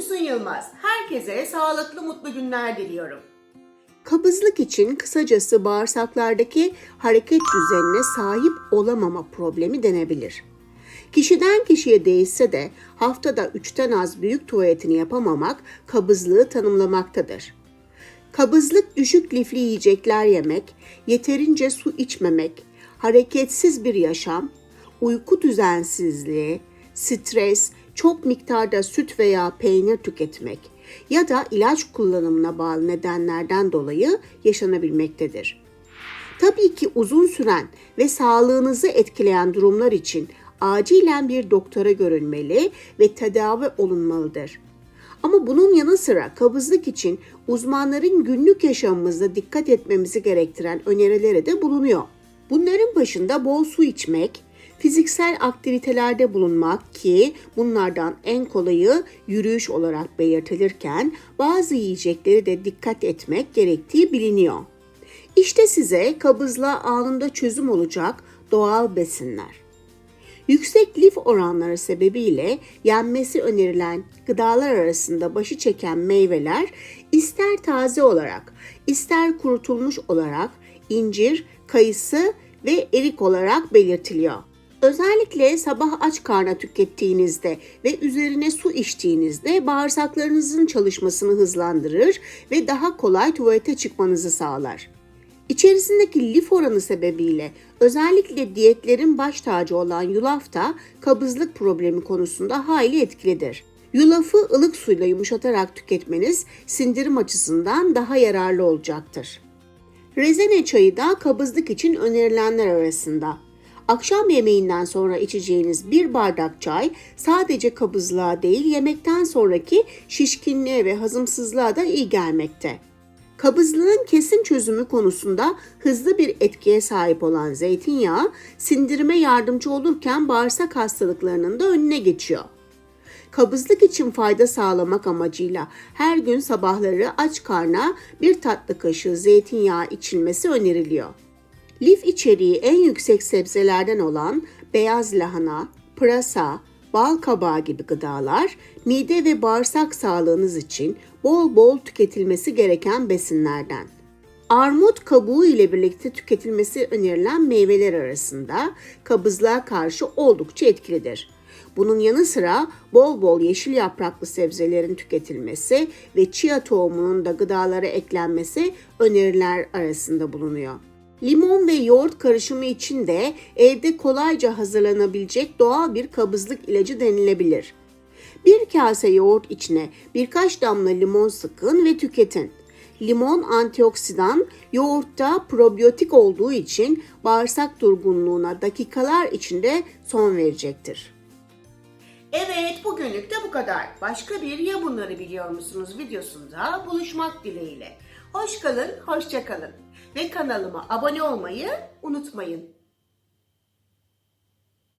Füsun Yılmaz. Herkese sağlıklı mutlu günler diliyorum. Kabızlık için kısacası bağırsaklardaki hareket düzenine sahip olamama problemi denebilir. Kişiden kişiye değişse de haftada 3'ten az büyük tuvaletini yapamamak kabızlığı tanımlamaktadır. Kabızlık düşük lifli yiyecekler yemek, yeterince su içmemek, hareketsiz bir yaşam, uyku düzensizliği, stres, çok miktarda süt veya peynir tüketmek ya da ilaç kullanımına bağlı nedenlerden dolayı yaşanabilmektedir. Tabii ki uzun süren ve sağlığınızı etkileyen durumlar için acilen bir doktora görünmeli ve tedavi olunmalıdır. Ama bunun yanı sıra kabızlık için uzmanların günlük yaşamımızda dikkat etmemizi gerektiren önerileri de bulunuyor. Bunların başında bol su içmek, fiziksel aktivitelerde bulunmak ki bunlardan en kolayı yürüyüş olarak belirtilirken bazı yiyecekleri de dikkat etmek gerektiği biliniyor. İşte size kabızlığa anında çözüm olacak doğal besinler. Yüksek lif oranları sebebiyle yenmesi önerilen gıdalar arasında başı çeken meyveler ister taze olarak, ister kurutulmuş olarak incir, kayısı ve erik olarak belirtiliyor. Özellikle sabah aç karna tükettiğinizde ve üzerine su içtiğinizde bağırsaklarınızın çalışmasını hızlandırır ve daha kolay tuvalete çıkmanızı sağlar. İçerisindeki lif oranı sebebiyle özellikle diyetlerin baş tacı olan yulaf da kabızlık problemi konusunda hayli etkilidir. Yulafı ılık suyla yumuşatarak tüketmeniz sindirim açısından daha yararlı olacaktır. Rezene çayı da kabızlık için önerilenler arasında. Akşam yemeğinden sonra içeceğiniz bir bardak çay sadece kabızlığa değil yemekten sonraki şişkinliğe ve hazımsızlığa da iyi gelmekte. Kabızlığın kesin çözümü konusunda hızlı bir etkiye sahip olan zeytinyağı sindirime yardımcı olurken bağırsak hastalıklarının da önüne geçiyor. Kabızlık için fayda sağlamak amacıyla her gün sabahları aç karna bir tatlı kaşığı zeytinyağı içilmesi öneriliyor. Lif içeriği en yüksek sebzelerden olan beyaz lahana, pırasa, bal kabağı gibi gıdalar mide ve bağırsak sağlığınız için bol bol tüketilmesi gereken besinlerden. Armut kabuğu ile birlikte tüketilmesi önerilen meyveler arasında kabızlığa karşı oldukça etkilidir. Bunun yanı sıra bol bol yeşil yapraklı sebzelerin tüketilmesi ve chia tohumunun da gıdalara eklenmesi öneriler arasında bulunuyor. Limon ve yoğurt karışımı için de evde kolayca hazırlanabilecek doğal bir kabızlık ilacı denilebilir. Bir kase yoğurt içine birkaç damla limon sıkın ve tüketin. Limon antioksidan, yoğurtta probiyotik olduğu için bağırsak durgunluğuna dakikalar içinde son verecektir. Evet bugünlük de bu kadar. Başka bir ya bunları biliyor musunuz videosunda buluşmak dileğiyle. Hoş kalın, hoşça kalın. Ve kanalıma abone olmayı unutmayın.